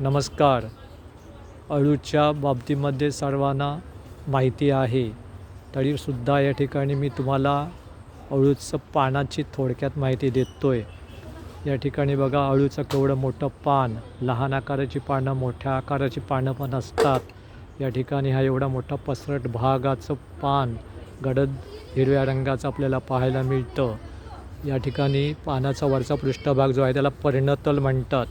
नमस्कार. अळूच्या बाबतीमध्ये सर्वांना माहिती आहे. तरीसुद्धा या ठिकाणी मी तुम्हाला अळूचं पानाची थोडक्यात माहिती देतो आहे या ठिकाणी बघा अळूचं केवढं मोठं पान लहान आकाराची पानं मोठ्या आकाराची पानं पण असतात. या ठिकाणी हा एवढा मोठा पसरट भागाचं पान गडद हिरव्या रंगाचं आपल्याला पाहायला मिळतं. या ठिकाणी पानाचा वरचा पृष्ठभाग जो आहे त्याला पर्णतल म्हणतात.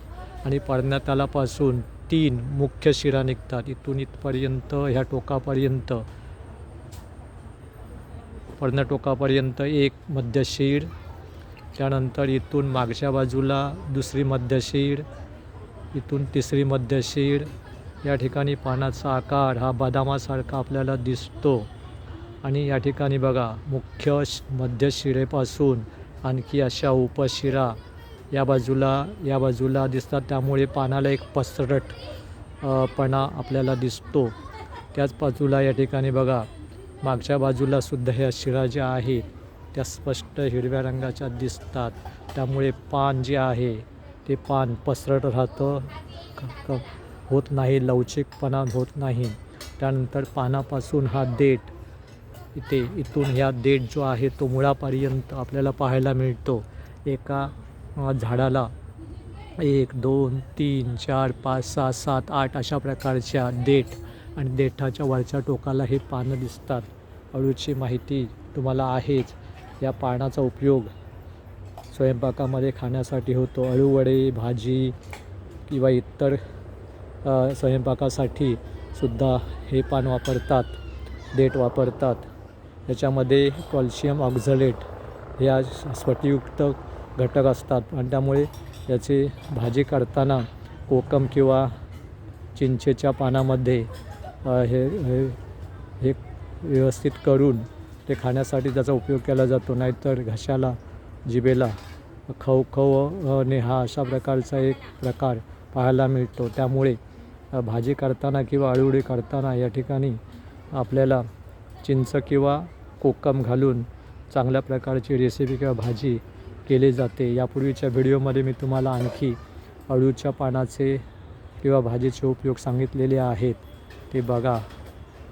आणि पर्णतलापासून तीन मुख्य शिरा निघतात. इथून इथपर्यंत ह्या टोकापर्यंत. पर्णटोकापर्यंत एक मध्यशीर त्यानंतर इथून मागच्या बाजूला दुसरी मध्यशीर इथून तिसरी मध्यशीर या ठिकाणी पानाचा आकार हा बदामासारखा आपल्याला दिसतो. आणि या ठिकाणी बघा मुख्य श- मध्यशिरेपासून आणखी अशा उपशिरा या बाजूला या बाजूला दिसतात. त्यामुळे पानाला एक पसरट पणा आपल्याला दिसतो. त्याच बाजूला या ठिकाणी बघा मागच्या बाजूला सुद्धा ह्या शिरा ज्या आहेत त्या स्पष्ट हिरव्या रंगाच्या दिसतात. त्यामुळे पान जे आहे ते पान पसरट राहतं. होत नाही लवचिकपणा होत नाही. त्यानंतर पानापासून हा देठ इथे इथून ह्या देठ जो आहे तो मुळापर्यंत आपल्याला पाहायला मिळतो. एका झाडाला एक दोन तीन चार पाच सहा सात आठ अशा प्रकारच्या देठ आणि देठाच्या वरच्या टोकाला हे पानं दिसतात. अळूची माहिती तुम्हाला आहेच. या पानाचा उपयोग स्वयंपाकामध्ये खाण्यासाठी होतो. अळूवडे भाजी किंवा इतर स्वयंपाकासाठी सुद्धा हे पान वापरतात देठ वापरतात. याच्यामध्ये कॅल्शियम ऑक्झलेट या स्फटिकयुक्त घटक असतात. आणि त्यामुळे याची भाजी करताना कोकम किंवा चिंचेच्या पानामध्ये हे हे हे व्यवस्थित करून ते खाण्यासाठी त्याचा उपयोग केला जातो. नाहीतर घशाला जिभेला खव खव ने हा अशा प्रकारचा एक प्रकार पाहायला मिळतो. त्यामुळे भाजी करताना किंवा अळूवडी करताना या ठिकाणी आपल्याला चिंच किंवा कोकम घालून चांगल्या प्रकारची रेसिपी किंवा भाजी केले जाते. यापूर्वीच्या व्हिडिओमध्ये मी तुम्हाला आणखी अळूच्या पानाचे किंवा भाजीचे उपयोग सांगितलेले आहेत. ते बघा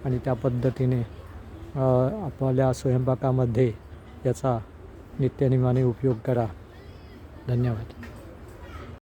आणि त्या पद्धतीने आपल्या स्वयंपाकामध्ये याचा नित्यनिमाने उपयोग करा. धन्यवाद.